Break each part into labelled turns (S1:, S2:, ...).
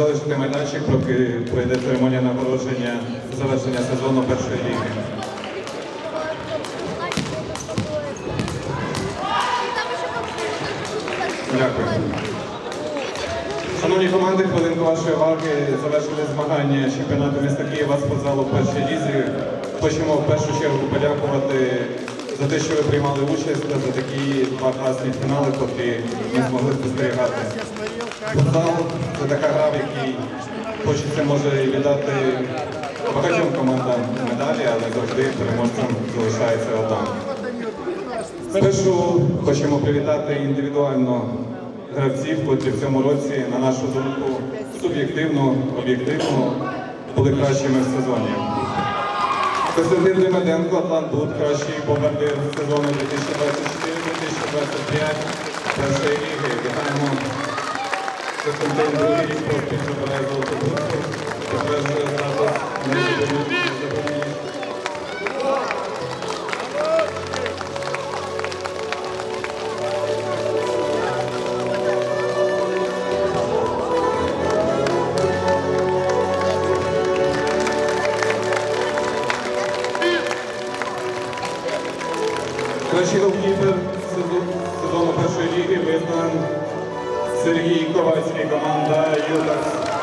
S1: залишити майданчик, поки пройде церемонія нагородження завершення сезону першої ліги. Дякую. Шановні команди, хвилинку вашої уваги завершили змагання чемпіонату міста Києва з футзалу в лізі. Хочемо в першу чергу подякувати за те, що ви приймали участь за такі два класні фінали, котрі ми змогли спостерігати. Футзал це така гра, в якій хочеться може віддати багатьом командам медалі, але завжди переможцем залишається одна. Спершу хочемо привітати індивідуально гравців, котрі в цьому році, на нашу думку, суб'єктивно, об'єктивно були кращими в сезоні. Костянтин Демиденко, Атлант Буд, кращий бомбардир сезону 2024-2025 першої ліги. Вітаємо Костянтин другий рік золоту будку. Кращий голкіпер сезону першої ліги визнан Сергій Ковальський, команда Ютакс.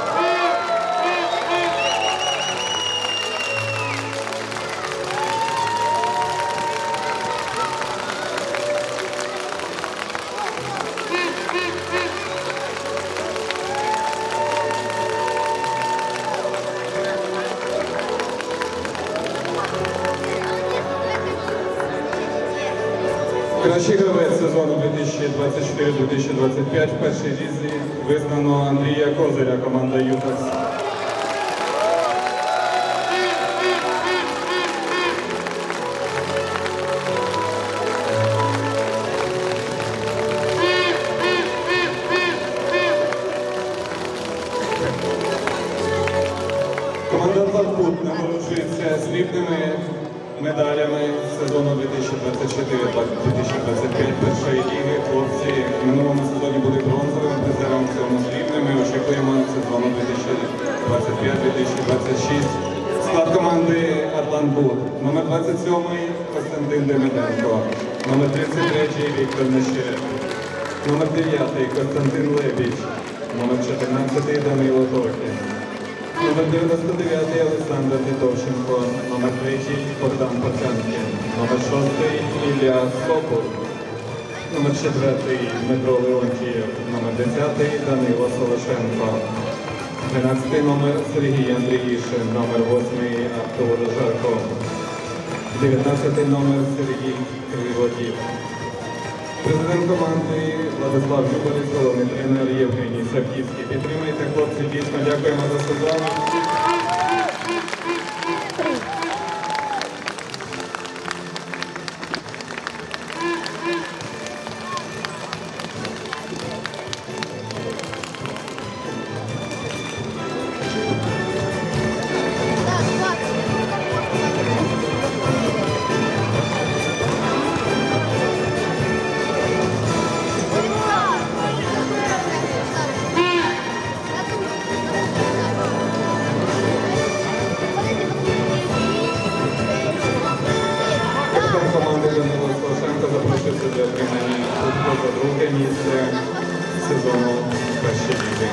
S1: Кращий гравець сезону 2024-2025 в першій лізі визнано Андрія Козиря, команда Ютакс. Команда Планкут нагороджується срібними медалями сезону 2024-2025 першої ліги. Хлопці в минулому сезоні були бронзовими призерами, в цьому срібними. Очікуємо сезону 2025-2026. Склад команди Атлантбуд. Номер 27 Костянтин Демиденко. Номер 33 Віктор Нещерет. Номер 9 Костянтин Лебідь. Номер 14 Данило Торкін. Номер 99 Олександр Титовченко, номер 3 Богдан Пацанкін, номер 6 Ілля Сокол, номер 4 Дмитро Леонтієв, номер 10 Данило Солошенко, 12 номер Сергій Андріїшин, номер 8 Артур Жарко, 19 номер Сергій Криводів. Президент команди Владислав Жубарів, головний тренер Євгеній Савківський. Підтримайте хлопці, дійсно дякуємо за сезон. Ліги.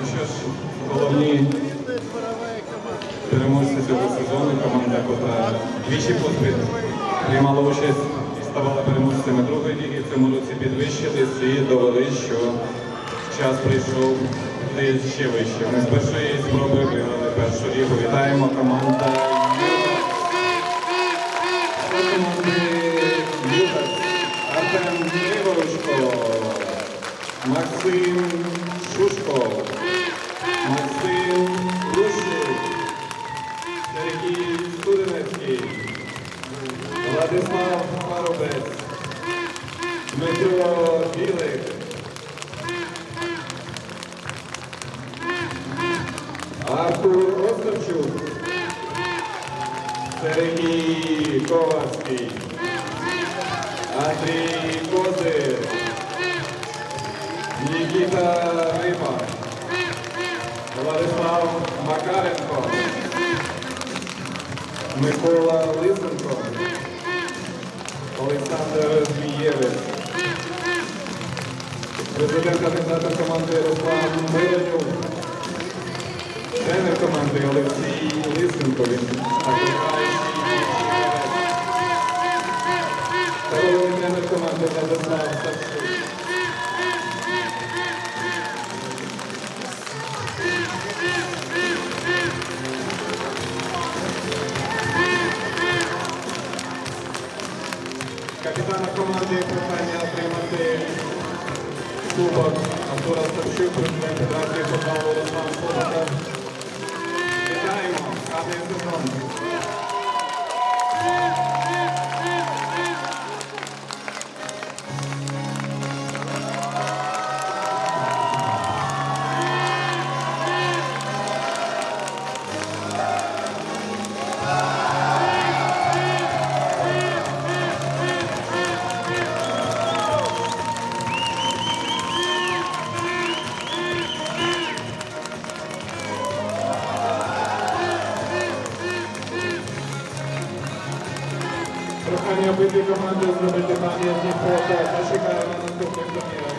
S1: Ну що ж, головні переможці цього сезону команда, яка двічі поспіль приймала участь і ставала переможцями другої ліги. В цьому році і довели, що час прийшов йти ще вище. Ми з першої спроби виграли першу лігу. Вітаємо команда Артем Григорушко, Максим Шушко, Максим Рушик, Сергій Студенецький, Владислав Парубець, Дмитро Білик, Артур Остапчук. Сергій Ковацький. Андрій Козир. Нікіта Рима. Владислав Макаренко. Микола Лисенко. Олександр Змієвич. Президент організатор команди Руслан Миронюк. Тренер команди Олексій Лисенко. Він головний тренер команди Владислав. Капітана команди прохання отримати Кубок Артура Старчук, президент Федерації футболу Руслан Солода. Вітаємо! Гарний сезон! Grupy wykonane z Robertem Paniem, Płota, Karzy Karamanów, Kopek, Domiera,